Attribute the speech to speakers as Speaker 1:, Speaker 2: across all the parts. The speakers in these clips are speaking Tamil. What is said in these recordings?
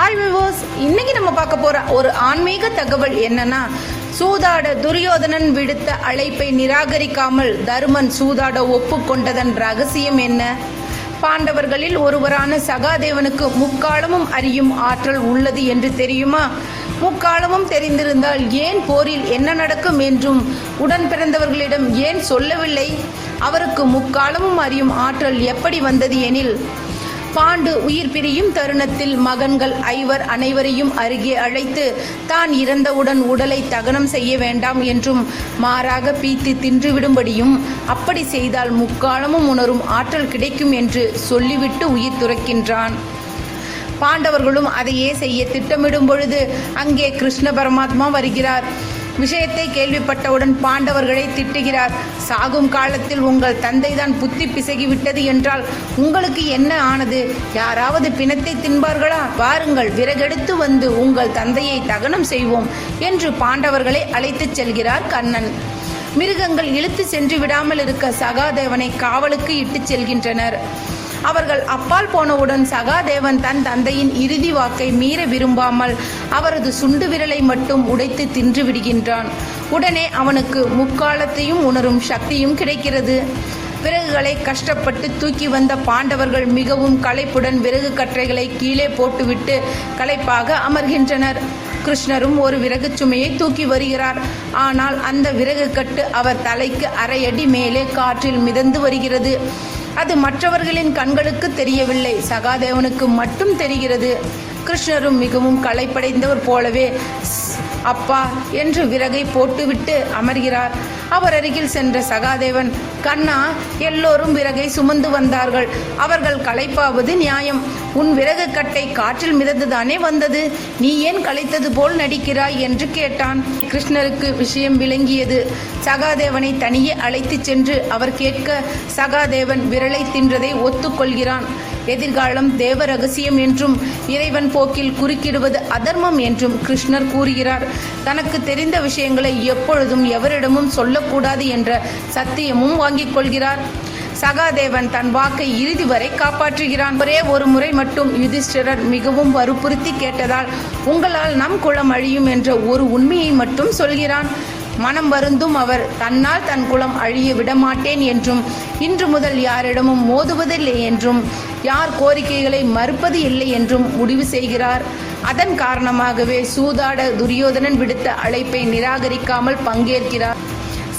Speaker 1: ஹாய் விவோஸ் இன்னைக்கு நம்ம பார்க்க போற ஒரு ஆன்மீக தகவல் என்னன்னா சூதாட துரியோதனன் விடுத்த அழைப்பை நிராகரிக்காமல் தருமன் சூதாட ஒப்புக்கொண்டதன் ரகசியம் என்ன? பாண்டவர்களில் ஒருவரான சகாதேவனுக்கு முக்காலமும் அறியும் ஆற்றல் உள்ளது என்று தெரியுமா? முக்காலமும் தெரிந்திருந்தால் ஏன் போரில் என்ன நடக்கும் என்றும் உடன் பிறந்தவர்களிடம் ஏன் சொல்லவில்லை? அவருக்கு முக்காலமும் அறியும் ஆற்றல் எப்படி வந்தது எனில் பாண்டு உயிர் பிரியும் தருணத்தில் மகன்கள் ஐவர் அனைவரையும் அருகே அழைத்து தான் இறந்தவுடன் உடலை தகனம் செய்ய வேண்டாம் என்றும் மாறாக பீத்து தின்றுவிடும்படியும் அப்படி செய்தால் முக்காலமும் உணரும் ஆற்றல் கிடைக்கும் என்று சொல்லிவிட்டு உயிர் துறக்கின்றான். பாண்டவர்களும் அதையே செய்ய திட்டமிடும் பொழுது அங்கே கிருஷ்ண பரமாத்மா வருகிறார். விஷயத்தை கேள்விப்பட்டவுடன் பாண்டவர்களை திட்டுகிறார். சாகும் காலத்தில் உங்கள் தந்தை தான் புத்தி பிசகிவிட்டது என்றால் உங்களுக்கு என்ன ஆனது? யாராவது பிணத்தை தின்பார்களா? வாருங்கள் விறகெடுத்து வந்து உங்கள் தந்தையை தகனம் செய்வோம் என்று பாண்டவர்களை அழைத்துச் செல்கிறார் கண்ணன். மிருகங்கள் இழுத்து சென்று விடாமல் இருக்க சகாதேவனை காவலுக்கு இட்டுச் செல்கின்றனர். அவர்கள் அப்பால் போனவுடன் சகாதேவன் தன் தந்தையின் இறுதி வாக்கை மீற விரும்பாமல் அவரது சுண்டு விரலை மட்டும் உடைத்து தின்று விடுகின்றான். உடனே அவனுக்கு முக்காலத்தையும் உணரும் சக்தியும் கிடைக்கிறது. விறகுகளை கஷ்டப்பட்டு தூக்கி வந்த பாண்டவர்கள் மிகவும் களைப்புடன் விறகு கற்றைகளை கீழே போட்டுவிட்டு களைப்பாக அமர்கின்றனர். கிருஷ்ணரும் ஒரு விறகு சுமையை தூக்கி வருகிறார். ஆனால் அந்த விறகு கட்டு அவர் தலைக்கு அரை அடி மேலே காற்றில் மிதந்து வருகிறது. அது மற்றவர்களின் கண்களுக்கு தெரியவில்லை. சகாதேவனுக்கு மட்டும் தெரிகிறது. கிருஷ்ணரும் மிகவும் களைப்படைந்தவர் போலவே அப்பா என்று விறகை போட்டுவிட்டு அமர்கிறார். அவர் அருகில் சென்ற சகாதேவன் கண்ணா எல்லோரும் விறகை சுமந்து வந்தார்கள். அவர்கள் களைப்பாவது நியாயம். உன் விறகு கட்டை காற்றில் மிதந்துதானே வந்தது? நீ ஏன் களைத்தது போல் நடிக்கிறாய்? என்று கேட்டான். கிருஷ்ணருக்கு விஷயம் விளங்கியது. சகாதேவனை தனியே அழைத்துச் சென்று அவர் கேட்க சகாதேவன் விரலை தின்றதை ஒத்துக்கொள்கிறான். எதிர்காலம் தேவ ரகசியம் என்றும் இறைவன் போக்கில் குறுக்கிடுவது அதர்மம் என்றும் கிருஷ்ணர் கூறுகிறார். தனக்கு தெரிந்த விஷயங்களை எப்பொழுதும் எவரிடமும் சொல்லக்கூடாது என்ற சத்தியமும் வாங்கிக் கொள்கிறார். சகாதேவன் தன் வாக்கை இறுதி வரை காப்பாற்றுகிறான். ஒரே ஒரு முறை மட்டும் யுதிஷ்டிரர் மிகவும் வற்புறுத்தி கேட்டதால் உங்களால் நம் குலம் அழியும் என்ற ஒரு உண்மையை மட்டும் சொல்கிறான். மனம் வருந்தும் அவர் தன்னால் தன் குலம் அழிய விடமாட்டேன் என்றும் இன்று முதல் யாரிடமும் மோதுவதில்லை என்றும் யார் கோரிக்கைகளை மறுப்பது இல்லை என்றும் முடிவு செய்கிறார். அதன் காரணமாகவே சூதாட துரியோதனன் விடுத்த அழைப்பை நிராகரிக்காமல் பங்கேற்கிறார்.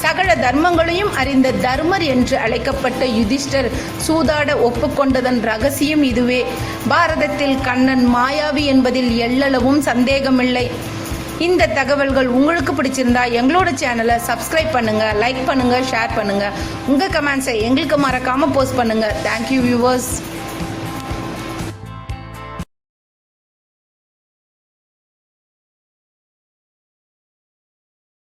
Speaker 1: சகல தர்மங்களையும் அறிந்த தர்மர் என்று அழைக்கப்பட்ட யுதிஷ்டர் சூதாட ஒப்புக்கொண்டதன் ரகசியம் இதுவே. பாரதத்தில் கண்ணன் மாயாவி என்பதில் எள்ளளவும் சந்தேகமில்லை. இந்த தகவல்கள் உங்களுக்கு பிடிச்சிருந்தா எங்களோட சேனலை சப்ஸ்கிரைப் பண்ணுங்க லைக் பண்ணுங்க ஷேர் பண்ணுங்க. உங்க கமெண்ட்ஸை எங்களுக்கு மறக்காம போஸ்ட் பண்ணுங்க. Thank you viewers